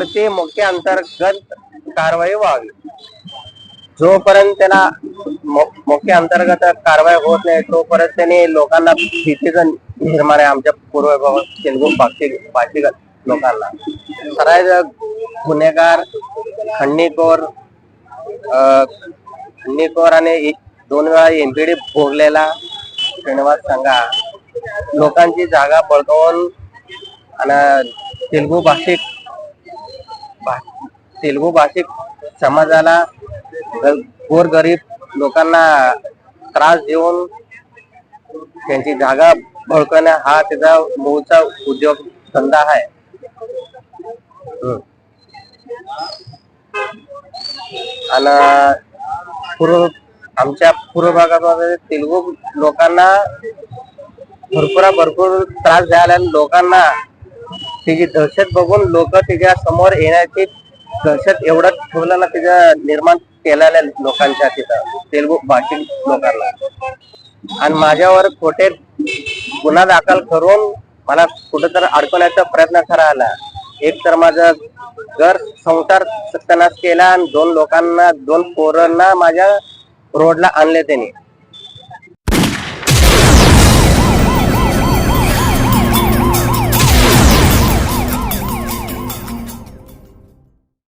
त्याच्यावरती मुख्य अंतर्गत कारवाई व्हावी. जोपर्यंत त्याला मुख्य अंतर्गत कारवाई होत नाही तोपर्यंत त्याने लोकांना भीतीचं निर्माण आहे आमच्या पूर्व तेलगू भाषिक भाषिक लोकांना. सराय गुन्हेगार खंडणीकोर अं, आणि दोन वेळा एमपीडी भोगलेला श्रीनिवास सांगा लोकांची जागा बळकावून आणि तेलगू भाषिक तेलगू भाषिक समाजाला गोरगरीब लोकांना त्रास देऊन त्यांची जागा बळकवणे हा त्याचा मूळचा उद्योग धंदा आहे. आणि पूर्व आमच्या पूर्व भागामध्ये तेलगू लोकांना भरपूर भरपूर त्रास द्यायला आणि लोकांना तिची दहशत बघून लोक तिच्या समोर येण्याची दहशत एवढं ठेवलं ना तिच्या निर्माण केलेल्या लोकांच्या तिथं तेलगू भाषिक लोकांना. आणि माझ्यावर खोटे गुन्हा दाखल करून मला कुठंतरी अडकवण्याचा प्रयत्न करायला. एक तर माझं घर संसार सत्यानाश केला आणि दोन लोकांना दोन पोरांना माझ्या रोडला आणले त्यांनी.